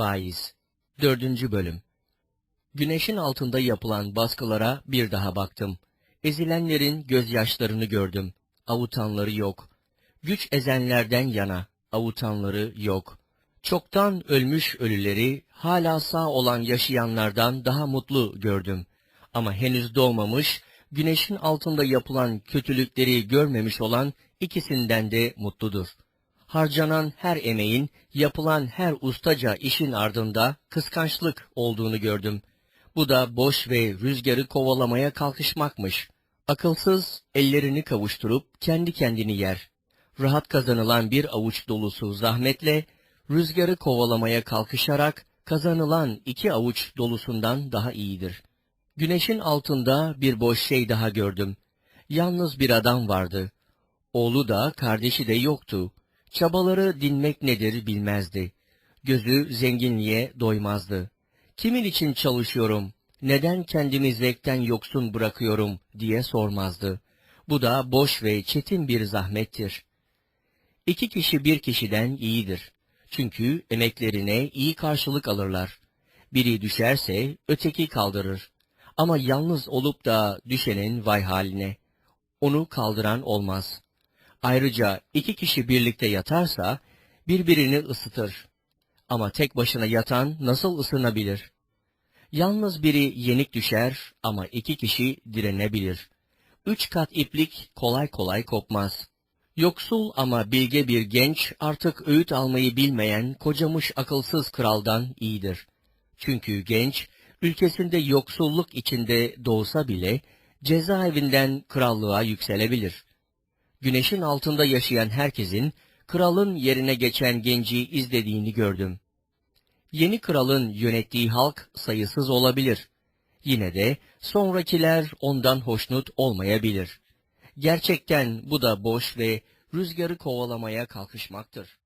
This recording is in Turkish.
Vaiz 4. Bölüm Güneşin altında yapılan baskılara bir daha baktım. Ezilenlerin gözyaşlarını gördüm. Avutanları yok. Güç ezenlerden yana, avutanları yok. Çoktan ölmüş ölüleri, hala sağ olan yaşayanlardan daha mutlu gördüm. Ama henüz doğmamış, güneşin altında yapılan kötülükleri görmemiş olan ikisinden de mutludur. Harcanan her emeğin, yapılan her ustaca işin ardında kıskançlık olduğunu gördüm. Bu da boş ve rüzgarı kovalamaya kalkışmakmış. Akılsız ellerini kavuşturup kendi kendini yer. Rahat kazanılan bir avuç dolusu zahmetle, rüzgarı kovalamaya kalkışarak kazanılan iki avuç dolusundan daha iyidir. Güneşin altında bir boş şey daha gördüm. Yalnız bir adam vardı. Oğlu da kardeşi de yoktu. Çabaları dinmek nedir bilmezdi. Gözü zenginliğe doymazdı. Kimin için çalışıyorum, neden kendimi zevkten yoksun bırakıyorum diye sormazdı. Bu da boş ve çetin bir zahmettir. İki kişi bir kişiden iyidir. Çünkü emeklerine iyi karşılık alırlar. Biri düşerse öteki kaldırır. Ama yalnız olup da düşenin vay haline. Onu kaldıran olmaz. Ayrıca iki kişi birlikte yatarsa birbirini ısıtır. Ama tek başına yatan nasıl ısınabilir? Yalnız biri yenik düşer ama iki kişi direnebilir. Üç kat iplik kolay kolay kopmaz. Yoksul ama bilge bir genç artık öğüt almayı bilmeyen kocamış akılsız kraldan iyidir. Çünkü genç ülkesinde yoksulluk içinde doğsa bile cezaevinden krallığa yükselebilir. Güneşin altında yaşayan herkesin kralın yerine geçen genci izlediğini gördüm. Yeni kralın yönettiği halk sayısız olabilir. Yine de sonrakiler ondan hoşnut olmayabilir. Gerçekten bu da boş ve rüzgarı kovalamaya kalkışmaktır.